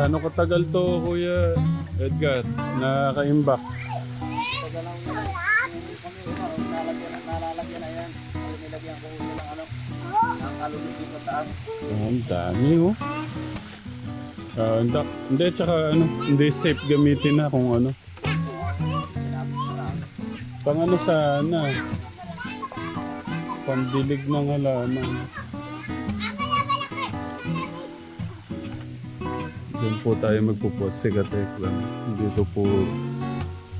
Gaano katagal to, Kuya Edgar, nakaka-imbak? Pagalaw na lang. Kami una, nalagyan na nalalagyan na yan. Nilagyan ko ulo ng ano. Ang aluminium sa taas. Oh, ang dami, oh. Ah, hindi, hindi, tsaka ano, hindi safe gamitin na kung ano. Pang ano sana. Pambilig ng halaman. Diyan po tayo magpuposte ka lang. Dito po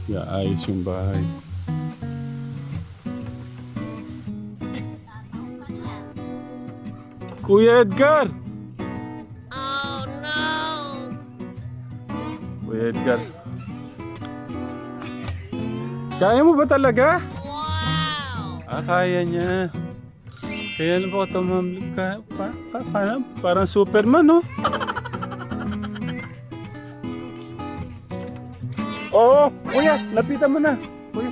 yaayos yung bahay. Kuya Edgar! Oh no! Kuya Edgar. Kaya mo ba talaga? Wow! Ah, kaya niya. Kaya na ito, ma'am. Ka, pa, pa, parang, parang Superman, no? Kuya, lapitan mo na. Kuya.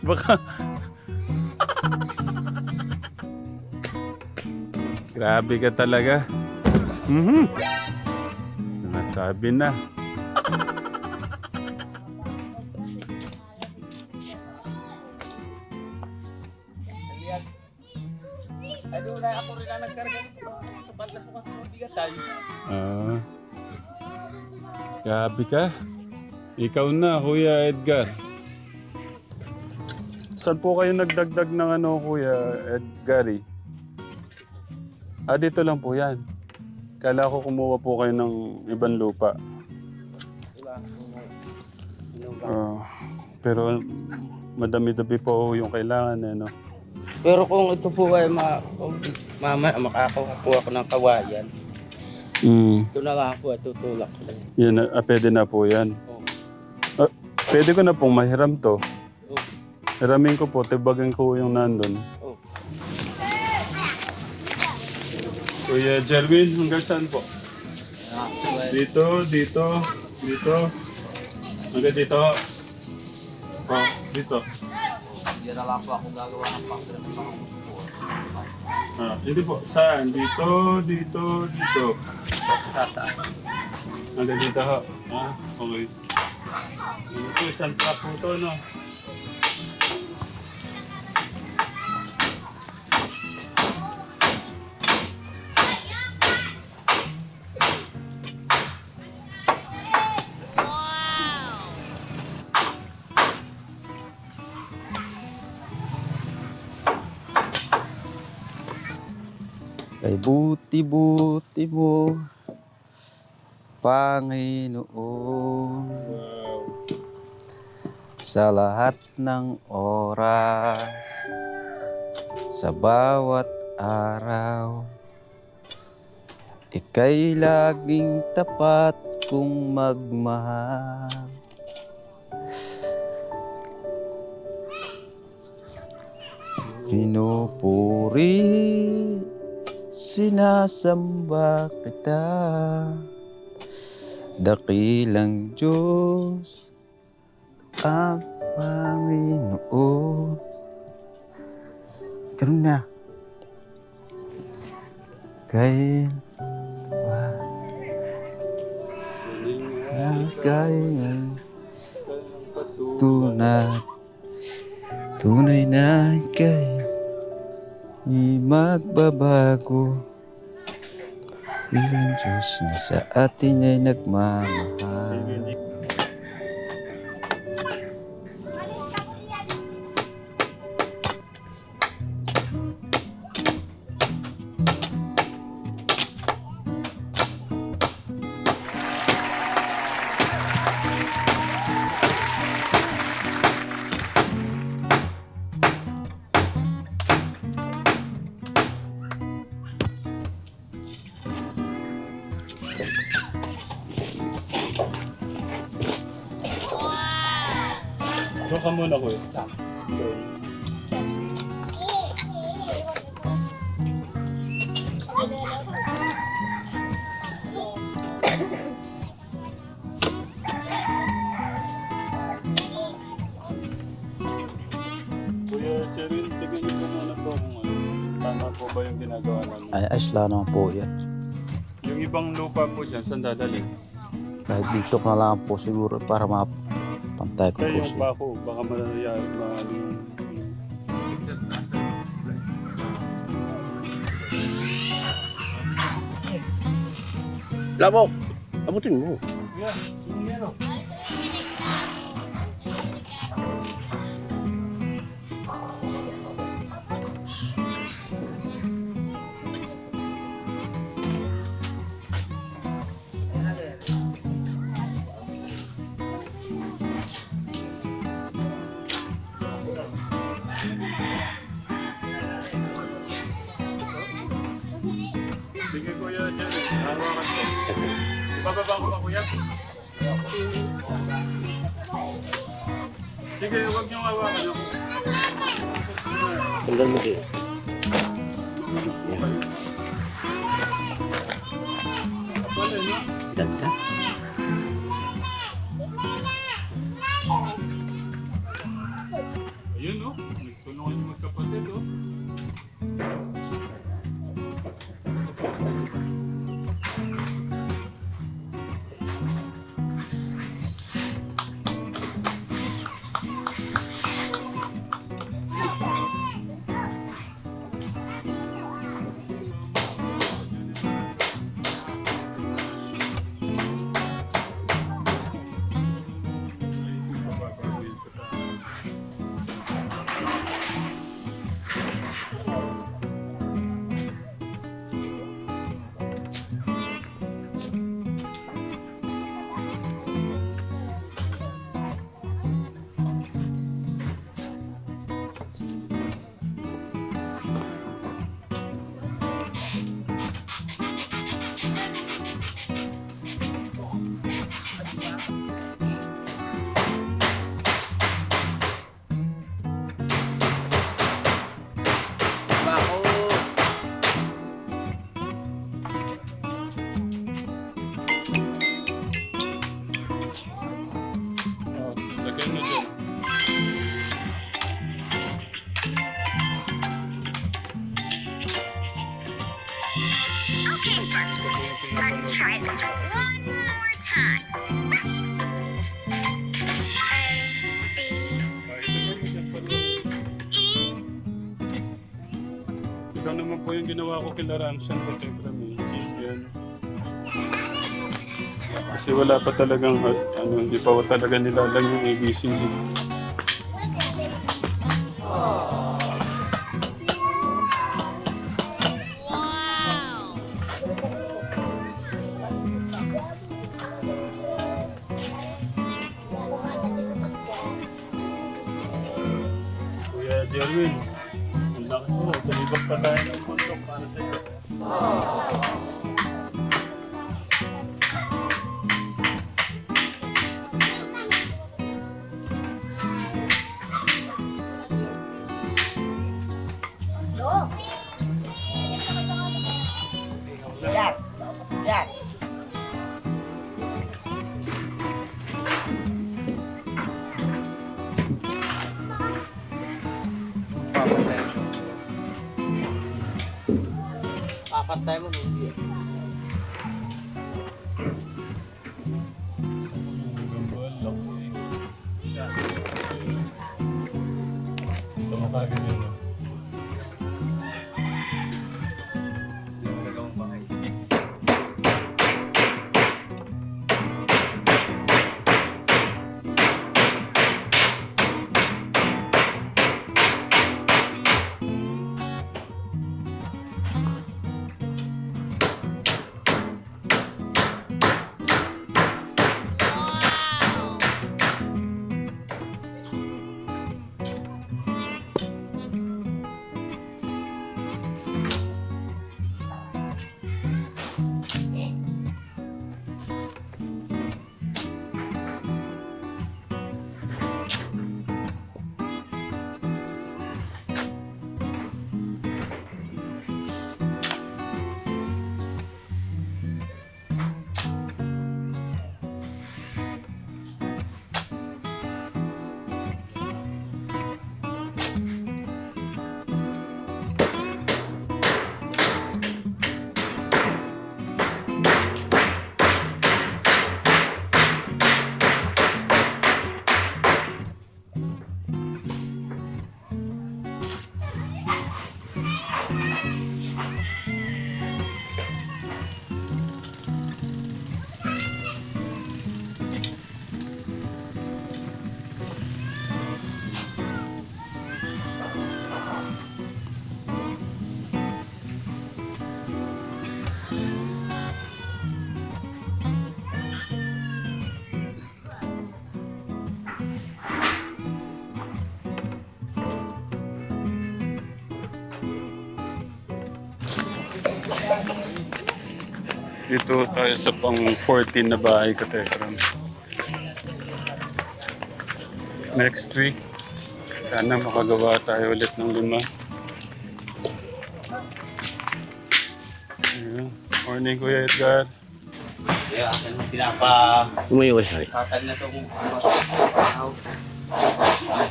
Baka... Grabe ka talaga. Mhm. Nasabi na. Doon na ako na nagkarga nito. Sa banda ko kasi tayo. Ah. Grabe ka. Ikaw na, Kuya Edgar. Saan po kayo nagdagdag ng ano, Kuya Edgar? Ah, dito lang po yan. Kala ko kumuha po kayo ng ibang lupa. Ah, pero madami-dami po yung kailangan eh, no? Pero kung ito po ay ma mama makakakuha ko ng kawayan, Mm. ito na lang po at tutulak ko lang. Yan, ah, pwede na po yan. Oh. Pwede ko na pong mahiram to. Oh. Hiramin ko po, tibagan ko yung nandun. Oh. Kuya Jerwin, hanggang saan po? Ah, Dito, dito, dito. Hanggang dito. Oh, dito. Hindi na lang po ako gagawa ng pangkira ng Ah, hindi po. Saan? Dito, dito, dito. Hanggang dito ho. Ah, okay. Isang trap po to, no? Kay buti-buti mo, Panginoon. Sa lahat ng oras, sa bawat araw, ika'y laging tapat kong magmahal. Pinupuri, sinasamba kita, dakilang Diyos, ang Panginoon. Ganun na. Kay kaya tunay tunay na ikay di magbabago bilang Diyos na sa atin ay nagmamahal. Doon ka muna, kuya. Kuya Cheryl, tignan niyo po muna po kung ano. Tama po ba yung ginagawa namin? Ay, ayos lang naman po yan. Yung iba ibang lupa po dyan, saan dadalhin? Kahit dito na lang po siguro para mapantay ko Kaya po yung siya. bako, baka manayari, maano yung... Labok! Abutin mo. Yeah, Tanggal mo din. Ganda. Ayun, no? Nagtulungan yung magkapatid, oh. Ikaw naman po yung ginawa ko kila Ramshan ko Tegram eh. Chicken. Kasi wala pa talagang, ano, hindi pa talaga nilalang yung ABCD. Papantay mo, Dito tayo sa pang 14 na bahay ka Tekram. Next week, sana makagawa tayo ulit ng lima. Ayun. Morning Kuya Edgar. Kaya akin mo pinapa... Umayo ka sorry. Tatag na itong...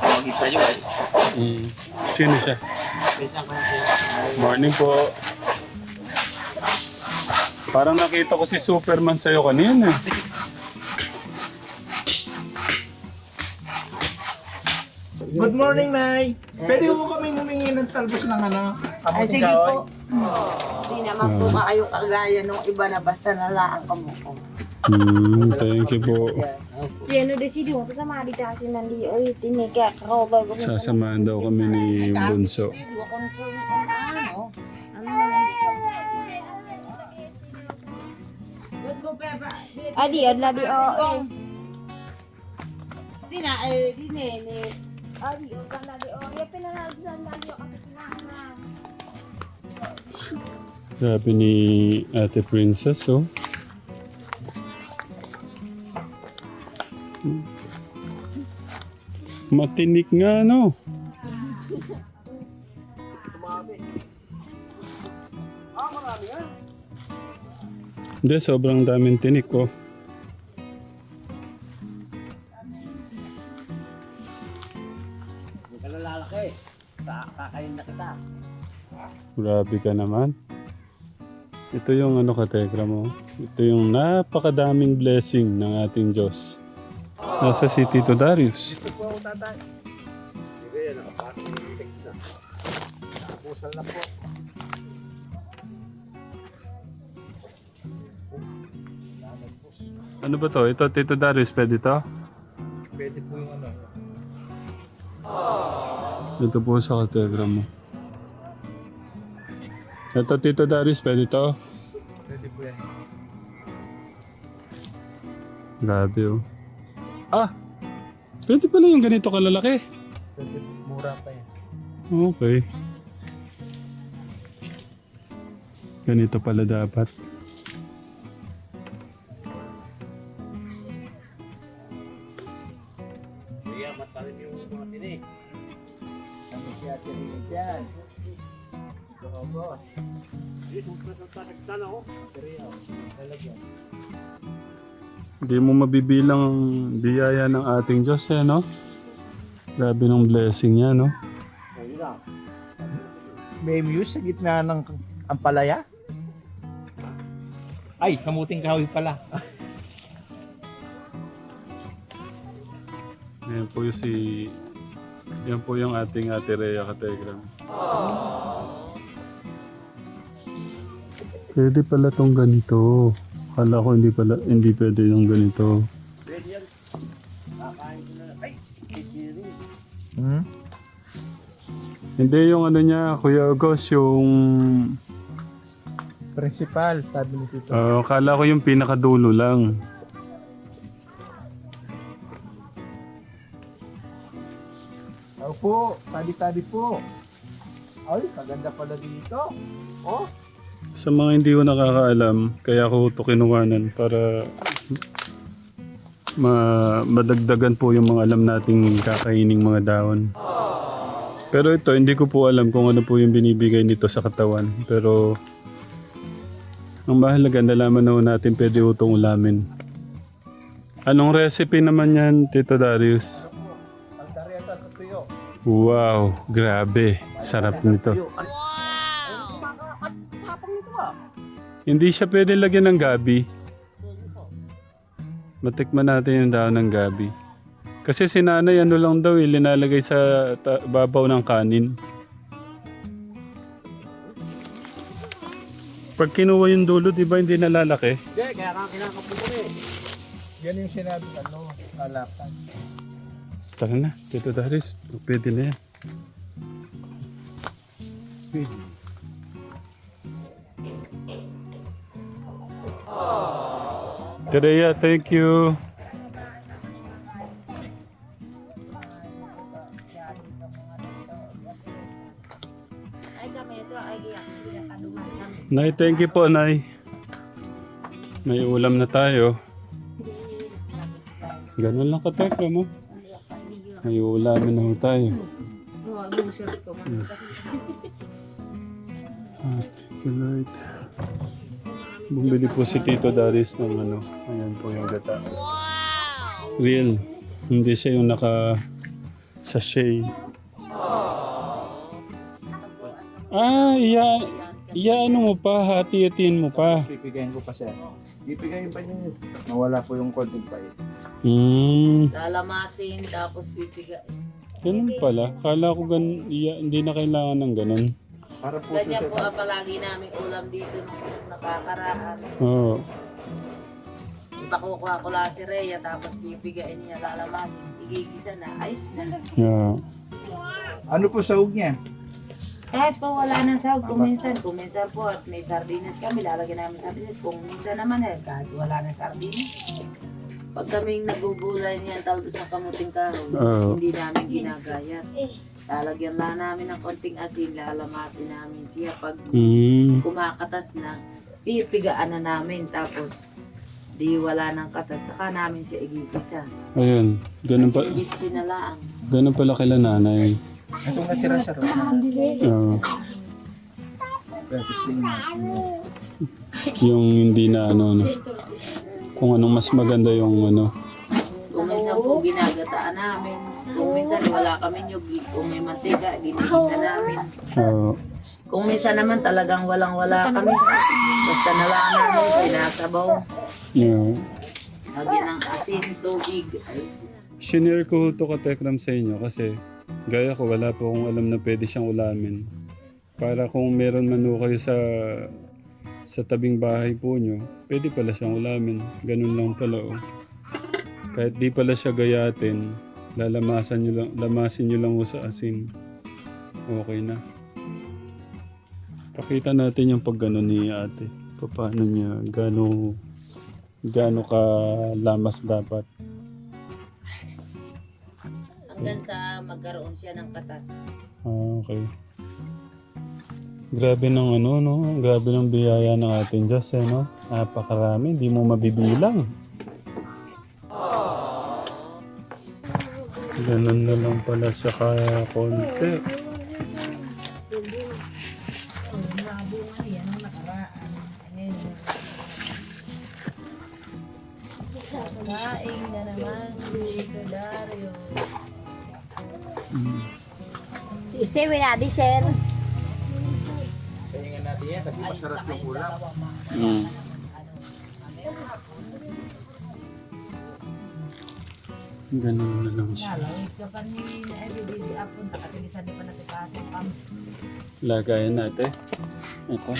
Magig pa yun eh. Sino siya? Siya. Morning po. Parang nakita ko si Superman sa'yo kanina. Good morning, Nay. Pwede mo kami humingi ng talbos ng ano? Ay, sige po. Hindi naman po kayo kagaya nung iba na basta nalaan ka mo po. Hmm, thank you po. Tiano decidido ko sa mga dita kasi nandi oy tinika ko ba ko. Sasamahan daw kami ni Bunso. Ko ano. Adi ad ladi o. eh. Di na, eh, di na, eh. Adi o kan ladi o. Ya pinanal sa ladi o kasi pinanal. Sabi ni Ate Princess, oh. Matinik nga, no? Hindi, sobrang daming tinik, oh. Huwag ka na lalaki. Kakain na kita. Grabe ka naman. Ito yung ano ka, Tegra mo. Ito yung napakadaming blessing ng ating Diyos. Nasa si Tito Darius. Sige, nakapasok yung text na. Nakapusal na po. Ano ba to? Ito, Tito Darius, pwede to? Pwede po yung ano. Ito po sa kategra mo. Ito, Tito Darius, pwede to? Pwede po yan. Grabe oh. Ah! Pwede pala yung ganito kalalaki. Pwede mura pa yan. Okay. Ganito pala dapat. Hindi mo mabibilang ang biyaya ng ating Diyos eh, no? Grabe ng blessing niya, no? May muse sa gitna ng ampalaya? Ay, kamuting kahoy pala. Yan po yung si... Yan po yung ating ate Rhea Kategram. Pwede pala tong ganito. Kala ko hindi pala, hindi pwede yung ganito. Pwede yan. Kakain ko na. Ay! Kikiri. Hmm? Hindi yung ano niya, Kuya August, yung... Principal, sabi ni Tito. Uh, kala ko yung pinakadulo lang. Ako po, tabi-tabi po. Ay, maganda pala dito. Oh, Sa mga hindi ko nakakaalam, kaya ko ito kinuwanan para ma madagdagan po yung mga alam nating kakaining mga dahon. Pero ito, hindi ko po alam kung ano po yung binibigay nito sa katawan. Pero ang mahalaga, nalaman na natin pwede utong ulamin. Anong recipe naman yan, Tito Darius? Wow, grabe. Sarap nito. Hindi siya pwede lagyan ng gabi. Matikman natin yung daon ng gabi. Kasi si nanay ano lang daw eh, linalagay sa babaw ng kanin. Pag kinuha yung dulo, di ba hindi nalalaki? Hindi, kaya kang kinakapo ko eh. Yan yung sinabi, ano, lalapan. Tara na, Tito Daris. Pwede na yan. Giyak kaduman kami. Nay, thank you po, Nay. May ulam na tayo. Ganun lang katekra mo. May ulamin na ho tayo. Happy Lord. Bumili po si Tito Darius ng ano. Ayan po yung gata. Real. Hindi siya yung naka sachet. Ah, iya, iya ano mo pa, hati-hatiin mo pa. Pipigayin ko pa siya. Pipigayin pa niya. Nawala po yung konting pa. Hmm, Lalamasin, tapos pipiga. ganun pala. Kala ko gan, iya, hindi na kailangan ng ganun. Para po Ganyan po ang palagi naming ulam dito nung nakakaraan. Oo. Ipakukuha ko lang si Rhea, tapos pipigain niya, lalamasin, igigisa na, ayos na. Yeah. Ano po sahog niya? Kahit po wala nang sahog, kung minsan, kung minsan po at may sardinas kami, lalagyan namin sardinas. Kung minsan naman eh, kahit wala nang sardinas. Pag kaming nagugulay niyan, talbos ng kamuting kahoy, Oo. hindi namin ginagayat. Lalagyan lang namin ng konting asin, lalamasin namin siya. Pag Hmm. kumakatas na, pipigaan na namin. Tapos, di wala nang katas, saka namin siya igigisa. Ayun. Ganun, pa, Kasi na lang. ganun pala kila nanay. Itong natira siya ron. Oo. Yung hindi na ano, ano. Kung anong mas maganda yung ano. Kung minsan po ginagataan namin. Kung minsan wala kami nyug, kung may mantika, ginigisa namin. Oo. Kung minsan naman talagang walang-wala kami. Basta na lang namin sinasabaw. yeah. Lagyan ng asin, tubig. Shinare ko to ka Tekram sa inyo kasi gaya ko wala po akong alam na pwede siyang ulamin. Para kung meron man ho kayo sa sa tabing bahay po nyo, pwede pala siyang ulamin. Ganun lang pala oh. Kahit di pala siya gayatin, lalamasan nyo lang, lamasin nyo lang sa asin. Okay na. Pakita natin yung pag gano'n ni ate. Paano niya, gano'n, gano'n ka lamas dapat. Hanggang sa magkaroon siya ng katas. Ah, okay. Grabe ng ano, no? Grabe ng biyaya ng ating Diyos, eh, no? Napakarami, di mo mabibilang. Ganun na lang pala siya kaya konti. Saing na naman dito, Dario. Isiwi na di sir. Sayangan natin yan kasi masarap yung ulam. Mm. Ganun na lang siya. Lagayan natin. Ito.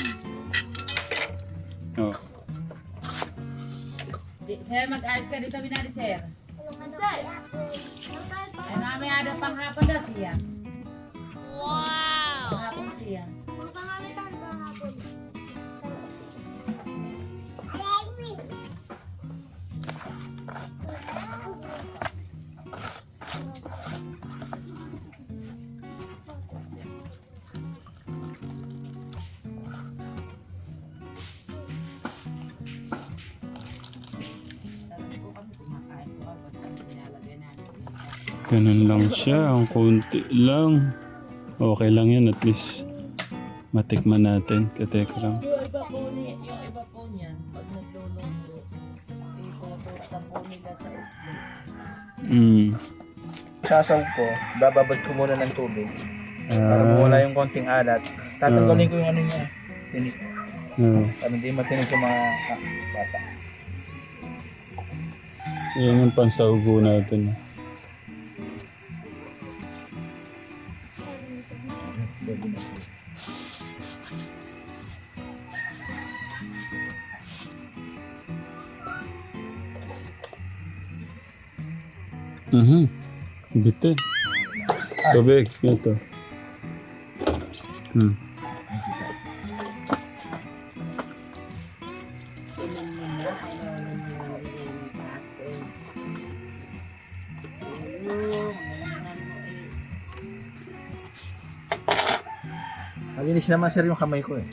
Oh. Sir, mag-ayos ka dito, binali, sir. Ay, namin ada pang hapon daw siya. Wow! Panghapon siya. Ganun lang siya, ang konti lang. Okay lang yan, at least matikman natin. Katekram. Yung iba po niya, yung iba po niyan, pag nagluluto, ipotorta po nila sa utlo. Mm. Sasawag ko, bababad ko muna ng tubig. Para Ah, mawala yung konting alat. Tatanggalin ko yung ano niya. Tinik. ah. Para hindi matinig yung mga ah, bata. Yan yung pansaugo natin. Kasi. Ayun, ano mo eh. Malinis naman sir yung kamay ko eh.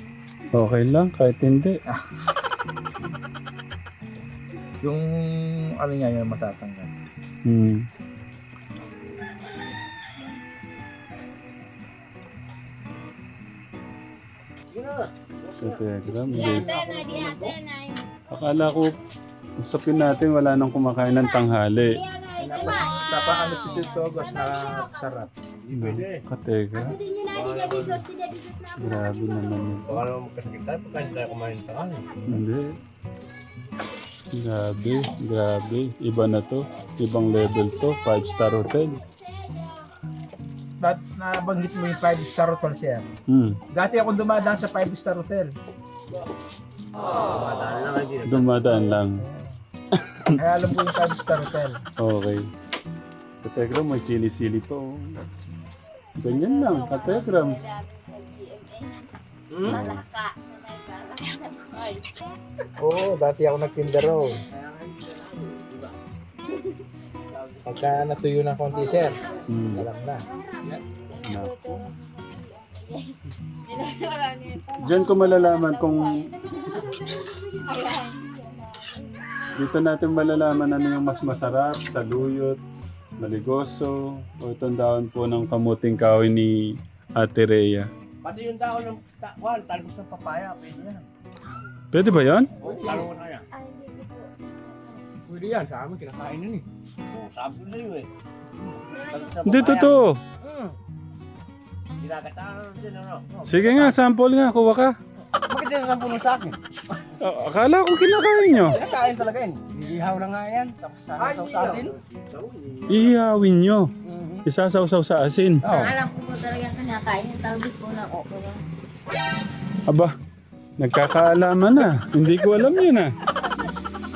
Okay lang, kahit hindi. Yung ano niya yung matatanggal. Hmm. Telegram, hindi. Akala ko, usapin natin, wala nang kumakain ng tanghali. Napakano si Tito Agos na sarap. Katega, grabe naman yun. Baka naman magkasakit tayo pagka hindi tayo kumain ng tanghali. Hindi. Grabe, grabe. Iba na to. Ibang level to. Five star hotel. Dat nabanggit mo yung 5 star hotel siya. Hmm. Dati ako dumadaan sa 5 star hotel. Tumadaan lang hindi. Dumadaan lang. Kaya alam ko yung 5 star hotel. Okay. Kategram, may sili-sili pa. Oh. Ganyan lang, kategram. Oo, dati ako nagtinda raw. Pagka natuyo ng konti, sir, Hmm. alam na. Naku. Diyan ko malalaman kung... Dito natin malalaman ano yung mas masarap, saluyot, maligoso, o itong dahon po ng kamuting kahoy ni Ate Rhea. Pati yung dahon ng ta- kwan, talbos ng papaya, pwede yan. Pwede ba yan? O, talong na yan. Pwede yan, sa amin kinakain yan eh. Oo, sabi ko sa'yo eh. Hindi, totoo. Hmm. Ginagataan din ano. Sige nga, sample nga, kuha ka. Bakit yan sasampuno sa akin? Ah, akala ko kinakain nyo. Kinakain talaga yan. Iihaw na nga yan. Tapos sa Ay, sausasin. Ihawin nyo. Isasawsaw sa asin. Oo. Alam ko po talaga kinakain yung talbos po ng okra. Aba, nagkakaalaman na. Hindi ko alam yun ah.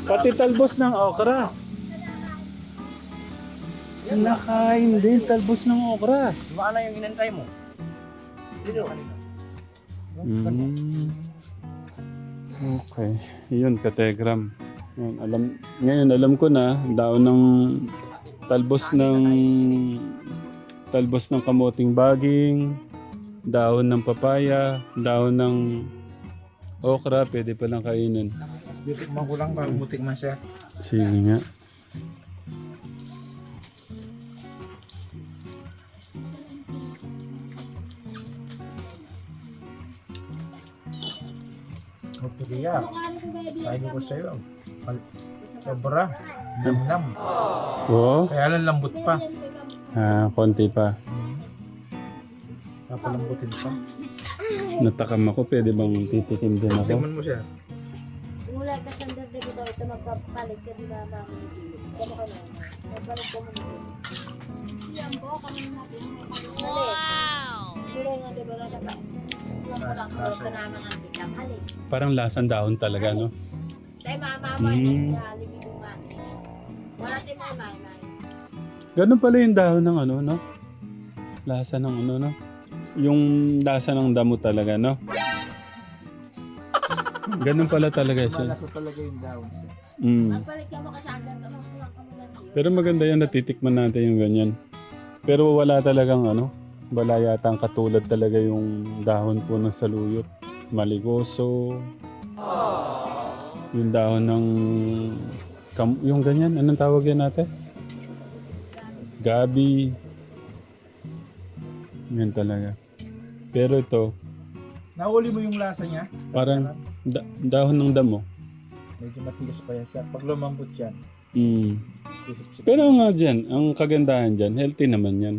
Pati talbos ng okra. Kinakain din talbos ng okra. Diba na yung inantay mo? Sino? Mm. Okay. Yun, kategram. Yun, alam, ngayon alam ko na, daon ng talbos ng talbos ng kamoting baging, dahon ng papaya, dahon ng okra, pwede palang kainin. Bitikman ko lang bago mutikman siya. Sige nga. Mutuliya. Sabi ko sa'yo. Sobra. Lamlam. Oo? Kaya lang lambot pa. Ah, konti pa. Papalambutin pa. Natakam ako, pwede bang titikim din ako? Tingnan mo siya. Mula ka sa dati ko daw, ito magpapalit ka di ba mami? Kamo ka na. Magpalit ka muna. Yan po, kami natin. Wow! Sila nga di ba pa? Ka ang biglang halik. Parang lasang dahon talaga, no? Tayo mama mo Mm. Wala tayo may. Ganun pala yung dahon ng ano, no? Lasa ng ano, no? Yung lasa ng damo talaga, no? Ganun pala talaga siya. Malasa talaga yung dahon siya. Mm. Magpalit ka mo kasi agad ka lang kamo lang yun. Pero maganda yan, natitikman natin yung ganyan. Pero wala talagang ano, wala yata ang katulad talaga yung dahon po ng saluyot. Maligoso. Yung dahon ng... Kam, yung ganyan, anong tawag yan natin? Gabi. Yan talaga. Pero ito, Nahuli mo yung lasa niya. parang da- dahon ng damo. Medyo matigas pa yan siya. Pag lumambot yan, Mm. isip-isip. Pero nga dyan, ang kagandahan dyan, healthy naman yan.